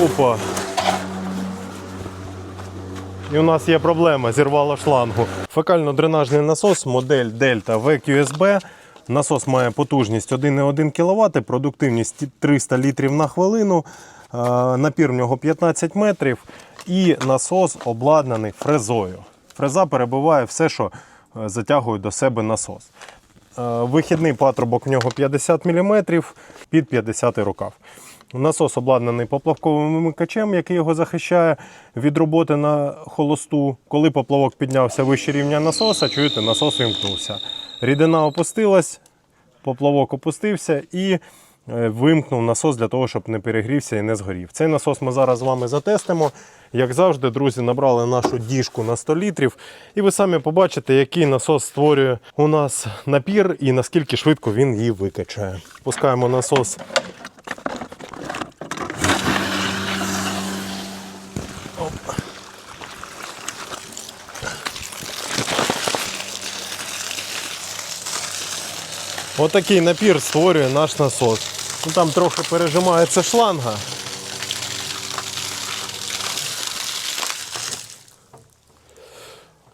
Опа. І у нас є проблема, зірвало шлангу. Фекально-дренажний насос, модель Delta VQSB. Насос має потужність 1,1 кВт, продуктивність 300 літрів на хвилину, е, напір в нього 15 метрів і насос обладнаний фрезою. Фреза перебиває все, що е, затягує до себе насос. Е, Вихідний патрубок в нього 50 мм під 50 рукав. Насос обладнаний поплавковим вимикачем, який його захищає від роботи на холосту. Коли поплавок піднявся вище рівня насоса, чуєте, насос вимкнувся. Рідина опустилась, поплавок опустився і е, вимкнув насос для того, щоб не перегрівся і не згорів. Цей насос ми зараз з вами затестимо. Як завжди, друзі, набрали нашу діжку на 100 літрів, і ви самі побачите, який насос створює у нас напір і наскільки швидко він її викачає. Пускаємо насос. Оп. Отакий напір створює наш насос. Ну, там трохи пережимається шланга.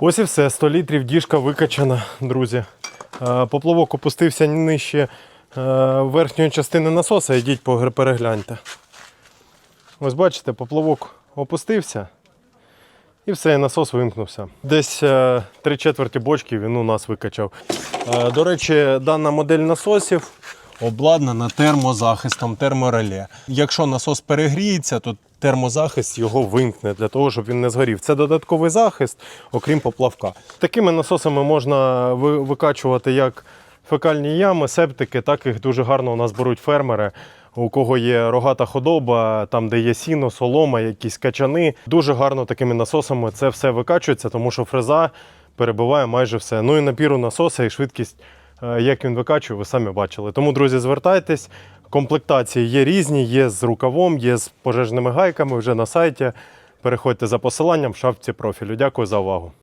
Ось і все, 100 літрів діжка викачана, друзі. Е, Поплавок опустився нижче е, верхньої частини насоса, йдіть перегляньте. Ось бачите, поплавок опустився. І все, і насос вимкнувся. Десь е, три четверті бочки він у нас викачав. Е, До речі, дана модель насосів обладнана термозахистом, термореле. Якщо насос перегріється, то термозахист його вимкне для того, щоб він не згорів. Це додатковий захист, окрім поплавка. Такими насосами можна ви- викачувати як фекальні ями, септики, так їх дуже гарно у нас беруть фермери. У кого є рогата худоба, там де є сіно, солома, якісь качани. Дуже гарно такими насосами це все викачується, тому що фреза перебиває майже все. Ну і напіру насоса і швидкість, е, як він викачує, ви самі бачили. Тому, друзі, звертайтесь. Комплектації є різні, є з рукавом, є з пожежними гайками вже на сайті. Переходьте за посиланням в шапці профілю. Дякую за увагу.